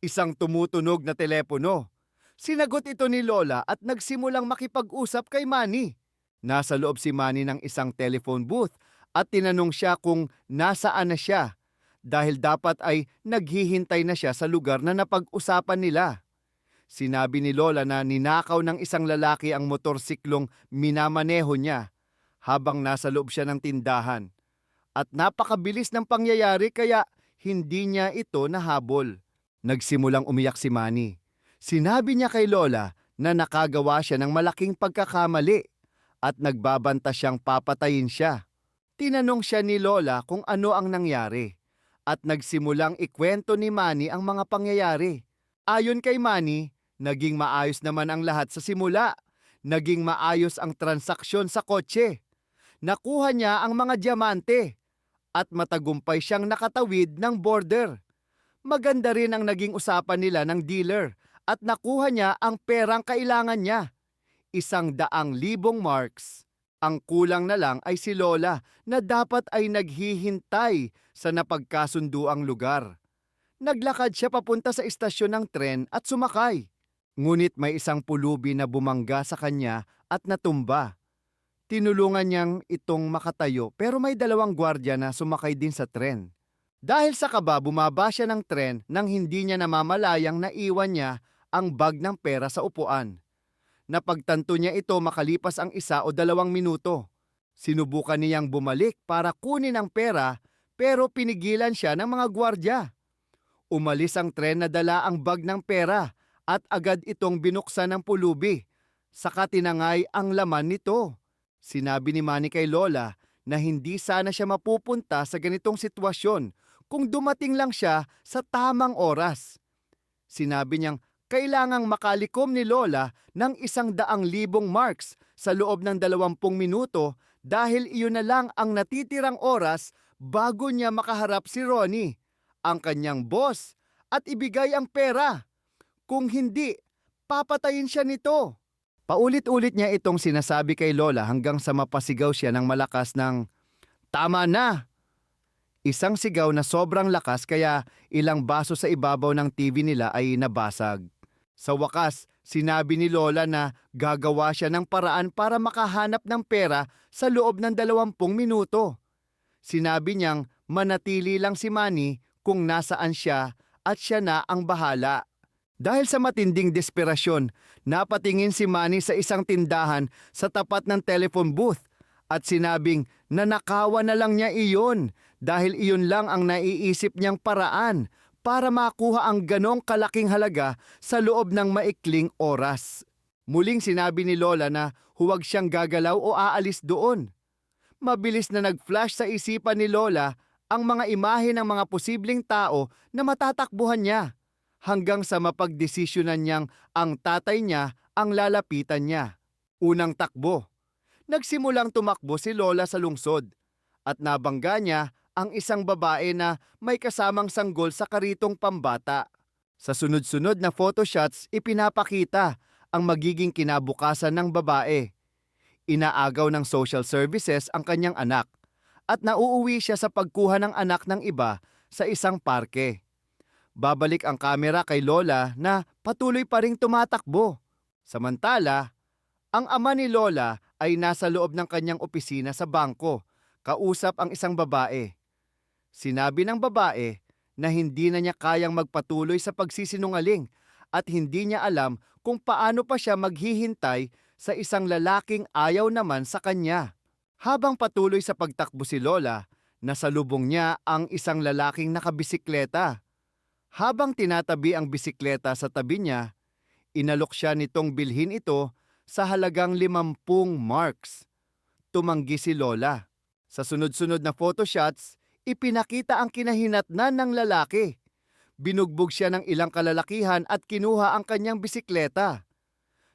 Isang tumutunog na telepono. Sinagot ito ni Lola at nagsimulang makipag-usap kay Manny. Nasa loob si Manny ng isang telephone booth at tinanong siya kung nasaan na siya dahil dapat ay naghihintay na siya sa lugar na napag-usapan nila. Sinabi ni Lola na ninakaw ng isang lalaki ang motorsiklong minamaneho niya habang nasa loob siya ng tindahan. At napakabilis ng pangyayari kaya hindi niya ito nahabol. Nagsimulang umiyak si Manny. Sinabi niya kay Lola na nakagawa siya ng malaking pagkakamali at nagbabanta siyang papatayin siya. Tinanong siya ni Lola kung ano ang nangyari at nagsimulang ikwento ni Manny ang mga pangyayari. Ayon kay Manny, naging maayos naman ang lahat sa simula. Naging maayos ang transaksyon sa kotse. Nakuha niya ang mga diamante at matagumpay siyang nakatawid ng border. Maganda rin ang naging usapan nila ng dealer at nakuha niya ang perang kailangan niya. Isang daang libong marks. Ang kulang na lang ay si Lola na dapat ay naghihintay sa napagkasunduang lugar. Naglakad siya papunta sa istasyon ng tren at sumakay. Ngunit may isang pulubi na bumangga sa kanya at natumba. Tinulungan niyang itong makatayo pero may dalawang gwardya na sumakay din sa tren. Dahil sa kaba bumaba siya ng tren nang hindi niya namamalayang naiwan niya ang bag ng pera sa upuan. Napagtanto niya ito makalipas ang isa o dalawang minuto. Sinubukan niyang bumalik para kunin ang pera pero pinigilan siya ng mga gwardya. Umalis ang tren na dala ang bag ng pera at agad itong binuksan ng pulubi. Saka tinangay ang laman nito. Sinabi ni Manny kay Lola na hindi sana siya mapupunta sa ganitong sitwasyon kung dumating lang siya sa tamang oras. Sinabi niyang kailangang makalikom ni Lola ng isang daang libong marks sa loob ng dalawampung minuto dahil iyon na lang ang natitirang oras bago niya makaharap si Ronnie, ang kanyang boss, at ibigay ang pera. Kung hindi, papatayin siya nito. Paulit-ulit niya itong sinasabi kay Lola hanggang sa mapasigaw siya ng malakas ng, Tama na! Isang sigaw na sobrang lakas kaya ilang baso sa ibabaw ng TV nila ay nabasag. Sa wakas, sinabi ni Lola na gagawa siya ng paraan para makahanap ng pera sa loob ng dalawampung minuto. Sinabi niyang manatili lang si Manny kung nasaan siya at siya na ang bahala. Dahil sa matinding desperasyon, napatingin si Manny sa isang tindahan sa tapat ng telephone booth at sinabing nanakawan na lang niya iyon dahil iyon lang ang naiisip niyang paraan para makuha ang ganong kalaking halaga sa loob ng maikling oras. Muling sinabi ni Lola na huwag siyang gagalaw o aalis doon. Mabilis na nag-flash sa isipan ni Lola ang mga imahe ng mga posibleng tao na matatakbuhan niya hanggang sa mapagdesisyonan niyang ang tatay niya ang lalapitan niya. Unang takbo. Nagsimulang tumakbo si Lola sa lungsod at nabangga niya ang isang babae na may kasamang sanggol sa karitong pambata. Sa sunod-sunod na photoshots, ipinapakita ang magiging kinabukasan ng babae. Inaagaw ng social services ang kanyang anak at nauuwi siya sa pagkuha ng anak ng iba sa isang parke. Babalik ang kamera kay Lola na patuloy pa ring tumatakbo. Samantala, ang ama ni Lola ay nasa loob ng kanyang opisina sa bangko, kausap ang isang babae. Sinabi ng babae na hindi na niya kayang magpatuloy sa pagsisinungaling at hindi niya alam kung paano pa siya maghihintay sa isang lalaking ayaw naman sa kanya. Habang patuloy sa pagtakbo si Lola, nasalubong niya ang isang lalaking nakabisikleta. Habang tinatabi ang bisikleta sa tabi niya, inalok siya nitong bilhin ito sa halagang limampung marks. Tumanggi si Lola. Sa sunod-sunod na photoshots, ipinakita ang kinahinatnan ng lalaki. Binugbog siya ng ilang kalalakihan at kinuha ang kanyang bisikleta.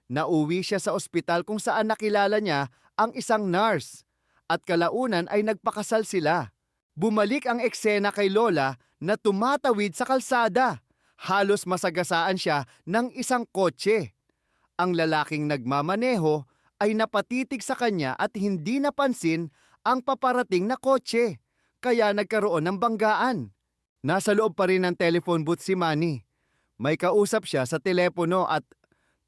Nauwi siya sa ospital kung saan nakilala niya ang isang nurse at kalaunan ay nagpakasal sila. Bumalik ang eksena kay Lola na tumatawid sa kalsada. Halos masagasaan siya ng isang kotse. Ang lalaking nagmamaneho ay napatitig sa kanya at hindi napansin ang paparating na kotse kaya nagkaroon ng banggaan. Nasa loob pa rin ng telephone booth si Manny. May kausap siya sa telepono at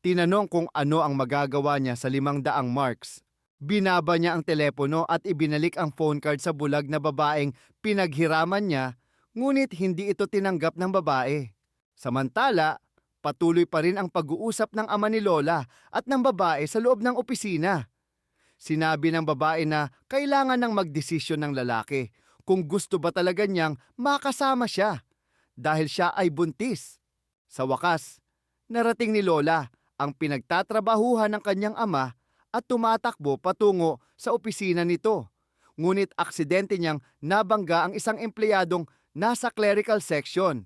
tinanong kung ano ang magagawa niya sa limang daang marks. Binaba niya ang telepono at ibinalik ang phone card sa bulag na babaeng pinaghiraman niya ngunit hindi ito tinanggap ng babae. Samantala, patuloy pa rin ang pag-uusap ng ama ni Lola at ng babae sa loob ng opisina. Sinabi ng babae na kailangan ng magdesisyon ng lalaki kung gusto ba talaga niyang makasama siya dahil siya ay buntis. Sa wakas, narating ni Lola ang pinagtatrabahuhan ng kanyang ama at tumatakbo patungo sa opisina nito. Ngunit aksidente niyang nabangga ang isang empleyadong nasa clerical section.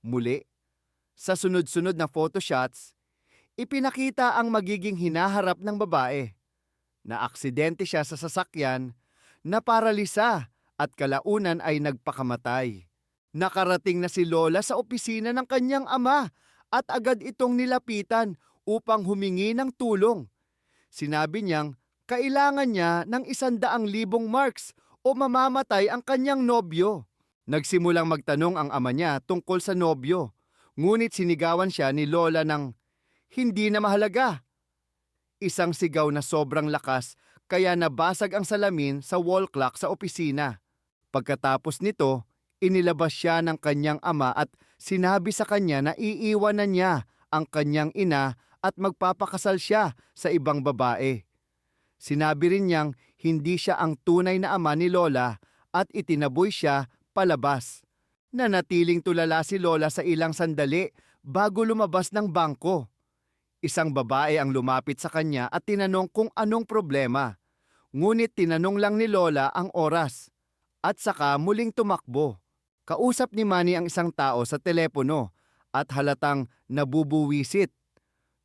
Muli, sa sunod-sunod na photoshots, ipinakita ang magiging hinaharap ng babae. Na aksidente siya sa sasakyan, na paralisa at kalaunan ay nagpakamatay. Nakarating na si Lola sa opisina ng kanyang ama at agad itong nilapitan upang humingi ng tulong. Sinabi niyang kailangan niya ng isandaang libong marks o mamamatay ang kanyang nobyo. Nagsimulang magtanong ang ama niya tungkol sa nobyo, ngunit sinigawan siya ni Lola ng hindi na mahalaga. Isang sigaw na sobrang lakas kaya nabasag ang salamin sa wall clock sa opisina. Pagkatapos nito, inilabas siya ng kanyang ama at sinabi sa kanya na iiwanan niya ang kanyang ina at magpapakasal siya sa ibang babae. Sinabi rin niyang hindi siya ang tunay na ama ni Lola at itinaboy siya palabas. Nanatiling tulala si Lola sa ilang sandali bago lumabas ng bangko. Isang babae ang lumapit sa kanya at tinanong kung anong problema. Ngunit tinanong lang ni Lola ang oras. At saka muling tumakbo. Kausap ni Manny ang isang tao sa telepono at halatang nabubuwisit.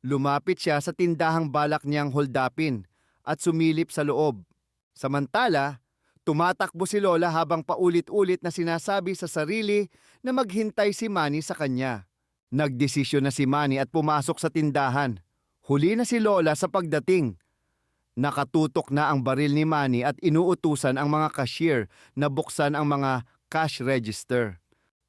Lumapit siya sa tindahang balak niyang holdapin at sumilip sa loob. Samantala, tumatakbo si Lola habang paulit-ulit na sinasabi sa sarili na maghintay si Manny sa kanya. Nagdesisyon na si Manny at pumasok sa tindahan. Huli na si Lola sa pagdating. Nakatutok na ang baril ni Manny at inuutusan ang mga cashier na buksan ang mga cash register.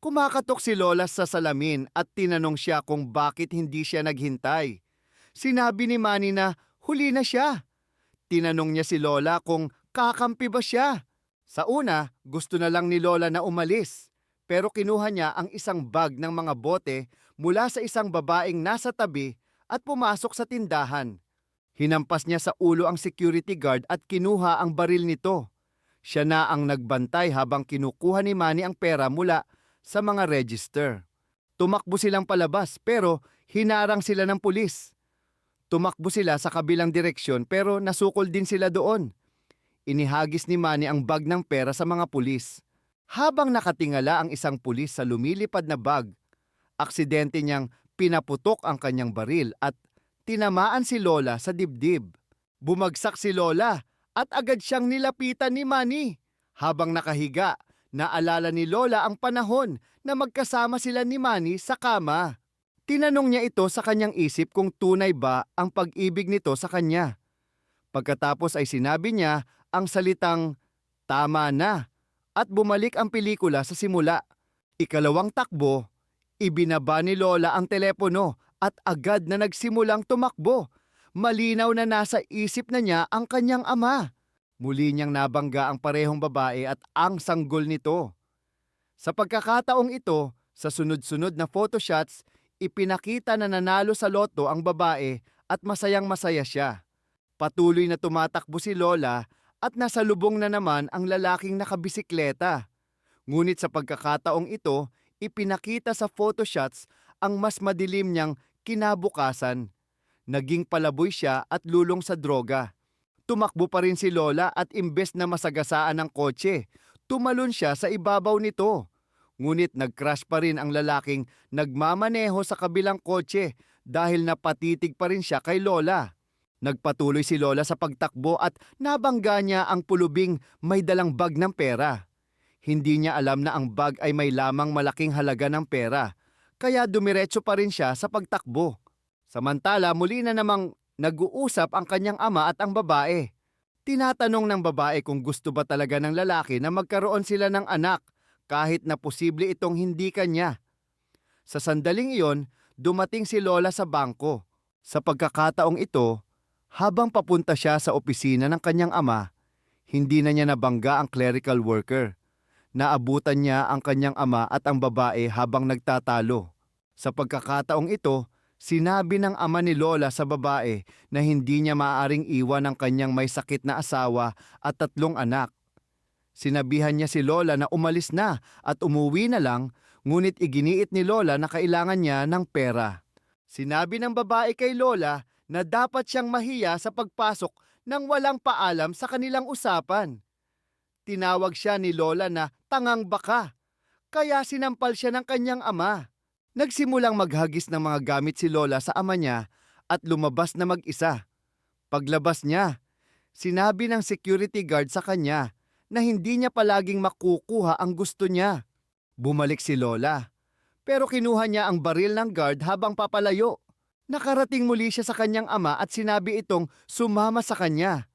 Kumakatok si Lola sa salamin at tinanong siya kung bakit hindi siya naghintay. Sinabi ni Manny na huli na siya. Tinanong niya si Lola kung kakampi ba siya. Sa una, gusto na lang ni Lola na umalis. Pero kinuha niya ang isang bag ng mga bote mula sa isang babaeng nasa tabi at pumasok sa tindahan. Hinampas niya sa ulo ang security guard at kinuha ang baril nito. Siya na ang nagbantay habang kinukuha ni Manny ang pera mula sa mga register. Tumakbo silang palabas pero hinarang sila ng pulis. Tumakbo sila sa kabilang direksyon pero nasukol din sila doon. Inihagis ni Manny ang bag ng pera sa mga pulis. Habang nakatingala ang isang pulis sa lumilipad na bag, aksidente niyang pinaputok ang kanyang baril at tinamaan si Lola sa dibdib. Bumagsak si Lola at agad siyang nilapitan ni Manny. Habang nakahiga, naalala ni Lola ang panahon na magkasama sila ni Manny sa kama. Tinanong niya ito sa kanyang isip kung tunay ba ang pag-ibig nito sa kanya. Pagkatapos ay sinabi niya ang salitang tama na at bumalik ang pelikula sa simula. Ikalawang takbo, ibinaba ni Lola ang telepono at agad na nagsimulang tumakbo. Malinaw na nasa isip na niya ang kanyang ama. Muli niyang nabangga ang parehong babae at ang sanggol nito. Sa pagkakataong ito, sa sunod-sunod na photoshots, ipinakita na nanalo sa loto ang babae at masayang masaya siya. Patuloy na tumatakbo si Lola at nasa lubong na naman ang lalaking nakabisikleta. Ngunit sa pagkakataong ito, ipinakita sa photoshots ang mas madilim niyang kinabukasan. Naging palaboy siya at lulong sa droga. Tumakbo pa rin si Lola at imbes na masagasaan ng kotse, tumalon siya sa ibabaw nito. Ngunit nag-crash pa rin ang lalaking nagmamaneho sa kabilang kotse dahil napatitig pa rin siya kay Lola. Nagpatuloy si Lola sa pagtakbo at nabangga niya ang pulubing may dalang bag ng pera. Hindi niya alam na ang bag ay may lamang malaking halaga ng pera, kaya dumiretso pa rin siya sa pagtakbo. Samantala muli na namang nag-uusap ang kanyang ama at ang babae. Tinatanong ng babae kung gusto ba talaga ng lalaki na magkaroon sila ng anak kahit na posible itong hindi kanya. Sa sandaling iyon, dumating si Lola sa bangko. Sa pagkakataong ito, habang papunta siya sa opisina ng kanyang ama, hindi na niya nabangga ang clerical worker. Naabutan niya ang kanyang ama at ang babae habang nagtatalo. Sa pagkakataong ito, sinabi ng ama ni Lola sa babae na hindi niya maaaring iwan ang kanyang may sakit na asawa at tatlong anak. Sinabihan niya si Lola na umalis na at umuwi na lang, ngunit iginiit ni Lola na kailangan niya ng pera. Sinabi ng babae kay Lola na dapat siyang mahiya sa pagpasok nang walang paalam sa kanilang usapan. Tinawag siya ni Lola na tangang baka, kaya sinampal siya ng kanyang ama. Nagsimulang maghagis ng mga gamit si Lola sa ama niya at lumabas na mag-isa. Paglabas niya, sinabi ng security guard sa kanya na hindi niya palaging makukuha ang gusto niya. Bumalik si Lola, pero kinuha niya ang baril ng guard habang papalayo. Nakarating muli siya sa kanyang ama at sinabi itong sumama sa kanya.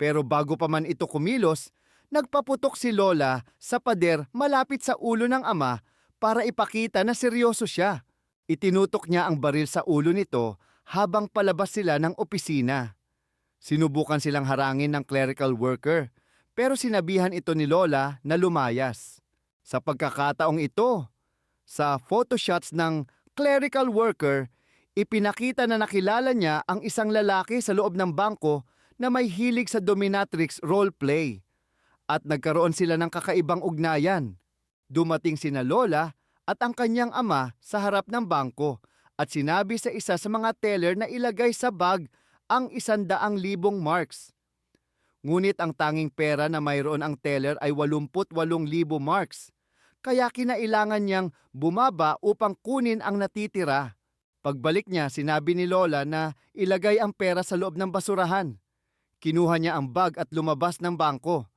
Pero bago pa man ito kumilos, nagpaputok si Lola sa pader malapit sa ulo ng ama para ipakita na seryoso siya. Itinutok niya ang baril sa ulo nito habang palabas sila ng opisina. Sinubukan silang harangin ng clerical worker pero sinabihan ito ni Lola na lumayas. Sa pagkakataong ito, sa photoshots ng clerical worker, ipinakita na nakilala niya ang isang lalaki sa loob ng bangko na may hilig sa dominatrix roleplay. At nagkaroon sila ng kakaibang ugnayan. Dumating sina Lola at ang kanyang ama sa harap ng bangko at sinabi sa isa sa mga teller na ilagay sa bag ang isandaang libong marks. Ngunit ang tanging pera na mayroon ang teller ay 88,000 marks. Kaya kinailangan niyang bumaba upang kunin ang natitira. Pagbalik niya, sinabi ni Lola na ilagay ang pera sa loob ng basurahan. Kinuha niya ang bag at lumabas ng bangko.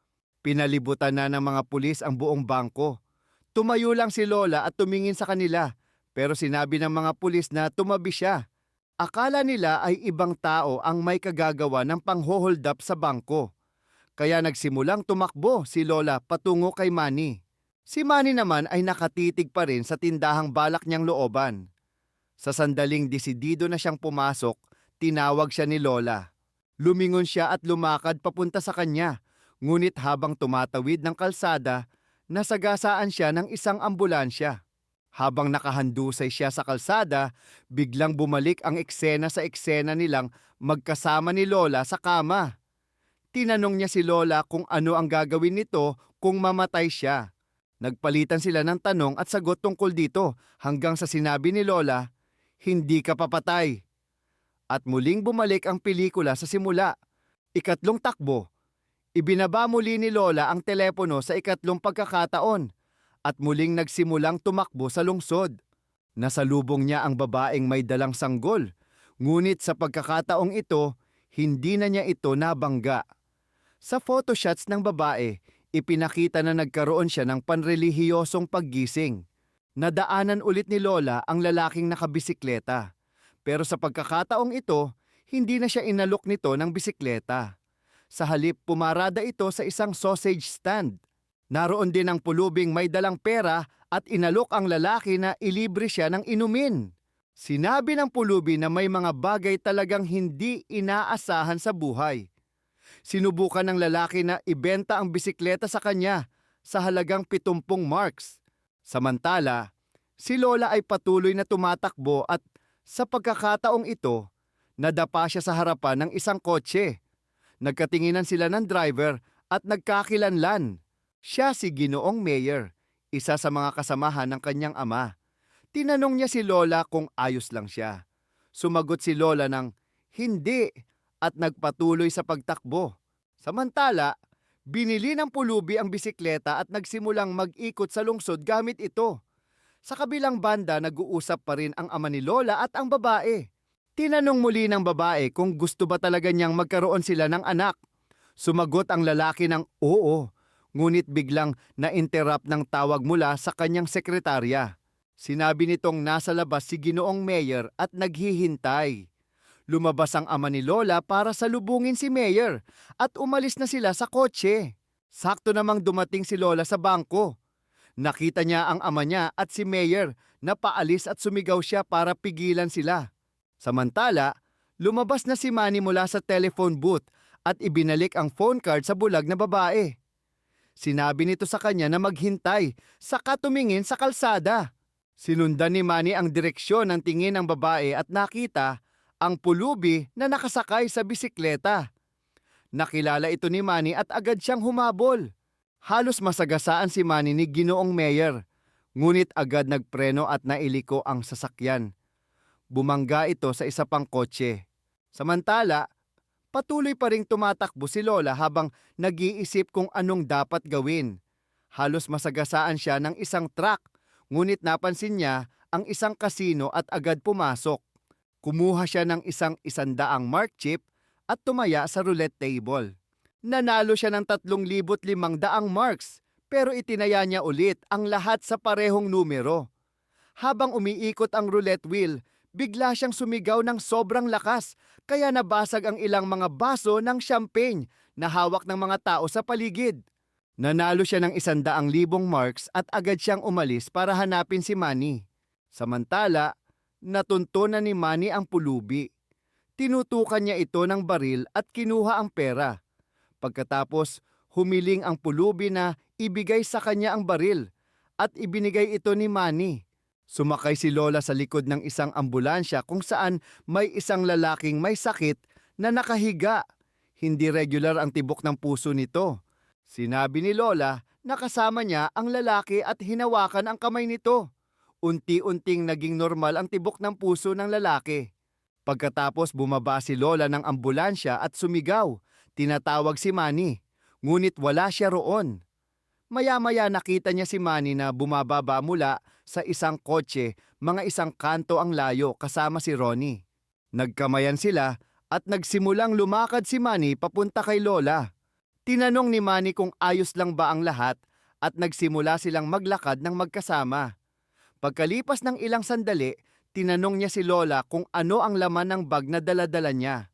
Pinalibutan na ng mga pulis ang buong bangko. Tumayo lang si Lola at tumingin sa kanila, pero sinabi ng mga pulis na tumabi siya. Akala nila ay ibang tao ang may kagagawa ng panghohold up sa bangko. Kaya nagsimulang tumakbo si Lola patungo kay Manny. Si Manny naman ay nakatitig pa rin sa tindahang balak niyang looban. Sa sandaling desidido na siyang pumasok, tinawag siya ni Lola. Lumingon siya at lumakad papunta sa kanya, ngunit habang tumatawid ng kalsada, nasagasaan siya ng isang ambulansya. Habang nakahandusay siya sa kalsada, biglang bumalik ang eksena sa eksena nilang magkasama ni Lola sa kama. Tinanong niya si Lola kung ano ang gagawin nito kung mamatay siya. Nagpalitan sila ng tanong at sagot tungkol dito hanggang sa sinabi ni Lola, hindi ka papatay. At muling bumalik ang pelikula sa simula. Ikatlong takbo. Ibinaba muli ni Lola ang telepono sa ikatlong pagkakataon at muling nagsimulang tumakbo sa lungsod. Nasalubong niya ang babaeng may dalang sanggol, ngunit sa pagkakataong ito, hindi na niya ito nabangga. Sa photoshots ng babae, ipinakita na nagkaroon siya ng panrelihiyosong paggising. Nadaanan ulit ni Lola ang lalaking nakabisikleta. Pero sa pagkakataong ito, hindi na siya inalok nito ng bisikleta. Sa halip, pumarada ito sa isang sausage stand. Naroon din ang pulubing may dalang pera at inalok ang lalaki na ilibre siya ng inumin. Sinabi ng pulubi na may mga bagay talagang hindi inaasahan sa buhay. Sinubukan ng lalaki na ibenta ang bisikleta sa kanya sa halagang 70 marks. Samantala, si Lola ay patuloy na tumatakbo at sa pagkakataong ito, nadapa siya sa harapan ng isang kotse. Nagkatinginan sila ng driver at nagkakilanlan. Siya si Ginoong Mayor, isa sa mga kasamahan ng kanyang ama. Tinanong niya si Lola kung ayos lang siya. Sumagot si Lola ng hindi at nagpatuloy sa pagtakbo. Samantala, binili ng pulubi ang bisikleta at nagsimulang mag-ikot sa lungsod gamit ito. Sa kabilang banda, nag-uusap pa rin ang ama ni Lola at ang babae. Tinanong muli ng babae kung gusto ba talaga niyang magkaroon sila ng anak. Sumagot ang lalaki ng oo, ngunit biglang na-interrupt ng tawag mula sa kanyang sekretarya. Sinabi nitong nasa labas si Ginoong Mayor at naghihintay. Lumabas ang ama ni Lola para salubungin si Mayor at umalis na sila sa kotse. Sakto namang dumating si Lola sa bangko. Nakita niya ang ama niya at si Mayor na paalis at sumigaw siya para pigilan sila. Samantala, lumabas na si Manny mula sa telephone booth at ibinalik ang phone card sa bulag na babae. Sinabi nito sa kanya na maghintay, saka tumingin sa kalsada. Sinundan ni Manny ang direksyon ng tingin ng babae at nakita ang pulubi na nakasakay sa bisikleta. Nakilala ito ni Manny at agad siyang humabol. Halos masagasaan si Manny ni Ginoong Mayor, ngunit agad nagpreno at nailiko ang sasakyan. Bumangga ito sa isa pang kotse. Samantala, patuloy pa ring tumatakbo si Lola habang nag-iisip kung anong dapat gawin. Halos masagasaan siya ng isang truck, ngunit napansin niya ang isang kasino at agad pumasok. Kumuha siya ng isang isandaang mark chip at tumaya sa roulette table. Nanalo siya ng 3,500 marks pero itinaya niya ulit ang lahat sa parehong numero. Habang umiikot ang roulette wheel, bigla siyang sumigaw ng sobrang lakas kaya nabasag ang ilang mga baso ng champagne na hawak ng mga tao sa paligid. Nanalo siya ng isandaang libong marks at agad siyang umalis para hanapin si Manny. Samantala, natunto na ni Manny ang pulubi. Tinutukan niya ito ng baril at kinuha ang pera. Pagkatapos, humiling ang pulubi na ibigay sa kanya ang baril at ibinigay ito ni Manny. Sumakay si Lola sa likod ng isang ambulansya kung saan may isang lalaking may sakit na nakahiga. Hindi regular ang tibok ng puso nito. Sinabi ni Lola na kasama niya ang lalaki at hinawakan ang kamay nito. Unti-unting naging normal ang tibok ng puso ng lalaki. Pagkatapos bumaba si Lola ng ambulansya at sumigaw. Tinatawag si Manny, ngunit wala siya roon. Maya-maya nakita niya si Manny na bumababa mula sa isang kotse, mga isang kanto ang layo kasama si Ronnie. Nagkamayan sila at nagsimulang lumakad si Manny papunta kay Lola. Tinanong ni Manny kung ayos lang ba ang lahat at nagsimula silang maglakad ng magkasama. Pagkalipas ng ilang sandali, tinanong niya si Lola kung ano ang laman ng bag na daladala niya.